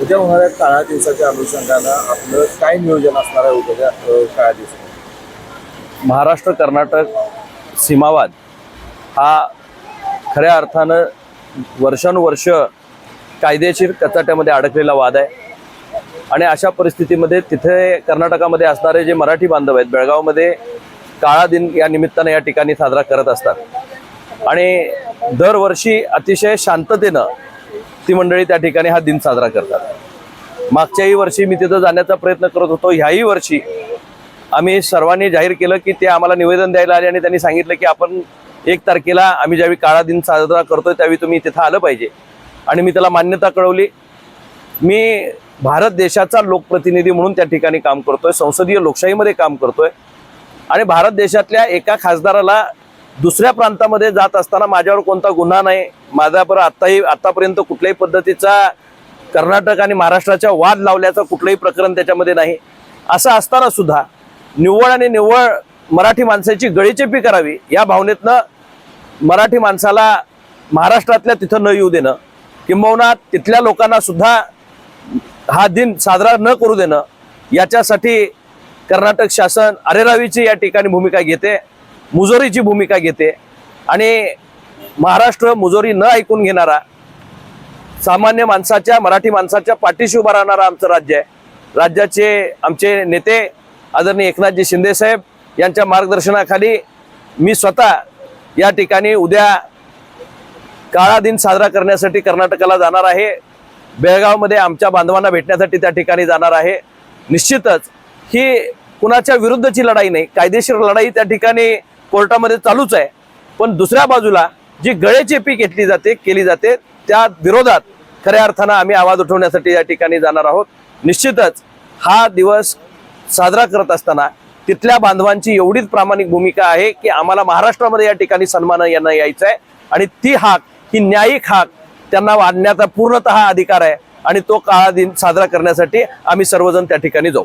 उद्या होणाऱ्या काळ्या दिवसाच्या अनुषंगानं आपलं काय नियोजन असणार आहे उद्याच्या काळ्या दिवसात महाराष्ट्र कर्नाटक सीमावाद हा खऱ्या अर्थानं वर्षानुवर्ष कायदेशीर कचाट्यामध्ये अडकलेला वाद आहे. आणि अशा परिस्थितीमध्ये तिथे कर्नाटकामध्ये असणारे जे मराठी बांधव आहेत बेळगावमध्ये काळा दिन या निमित्तानं या ठिकाणी साजरा करत असतात. आणि दरवर्षी अतिशय शांततेनं ती मंडळी त्या ठिकाणी हा दिन साजरा करतात. मागच्याही वर्षी मी तिथं जाण्याचा प्रयत्न करत होतो. ह्याही वर्षी आम्ही सर्वांनी जाहीर केलं की ते आम्हाला निवेदन द्यायला आले आणि त्यांनी सांगितलं की आपण एक तारखेला आम्ही ज्यावेळी काळा दिन साजरा करतोय त्यावेळी तुम्ही तिथं आलं पाहिजे. आणि मी त्याला मान्यता कळवली. मी भारत देशाचा लोकप्रतिनिधी म्हणून त्या ठिकाणी काम करतोय. संसदीय लोकशाहीमध्ये काम करतोय. आणि भारत देशातल्या एका खासदाराला दुसऱ्या प्रांतामध्ये जात असताना माझ्यावर कोणता गुन्हा नाही. माझ्यावर आत्ताही आतापर्यंत कुठल्याही पद्धतीचा कर्नाटक आणि महाराष्ट्राच्या वाद लावल्याचं कुठलंही प्रकरण त्याच्यामध्ये नाही. असं असताना सुद्धा निव्वळ आणि निव्वळ मराठी माणसाची गळीचेपी करावी या भावनेतनं मराठी माणसाला महाराष्ट्रातल्या तिथं न येऊ देणं किंबहुना तिथल्या लोकांना सुद्धा हा दिन साजरा न करू देणं याच्यासाठी कर्नाटक शासन अरेरावीची या ठिकाणी भूमिका घेते मुजोरीची भूमिका घेते आणि महाराष्ट्र मुजोरी न ऐकून घेणारा सामान्य माणसाच्या मराठी माणसाच्या पाठीशी उभा राहणारं आमचं राज्य आहे. राज्याचे आमचे नेते आदरणीय एकनाथजी शिंदे साहेब यांच्या मार्गदर्शनाखाली मी स्वतः या ठिकाणी उद्या काळा दिन साजरा करण्यासाठी कर्नाटकाला जाणार आहे. बेळगावमध्ये आमच्या बांधवांना भेटण्यासाठी त्या ठिकाणी जाणार आहे. निश्चितच ही कुणाच्या विरुद्धची लढाई नाही कायदेशीर लढाई त्या ठिकाणी कोर्टामध्ये चालूच आहे. पण दुसऱ्या बाजूला जी गळेचेपी घेतली जाते केली जाते त्या विरोधात खऱ्या अर्थानं आम्ही आवाज उठवण्यासाठी या ठिकाणी जाणार आहोत. निश्चितच हा दिवस साजरा करत असताना तिथल्या बांधवांची एवढीच प्रामाणिक भूमिका आहे की आम्हाला महाराष्ट्रामध्ये या ठिकाणी सन्मान यांना यायचं आहे आणि ती हाक ही न्यायिक हाक त्यांना वाढण्याचा पूर्णतः अधिकार आहे. आणि तो काळा दिन साजरा करण्यासाठी आम्ही सर्वजण त्या ठिकाणी जाऊ.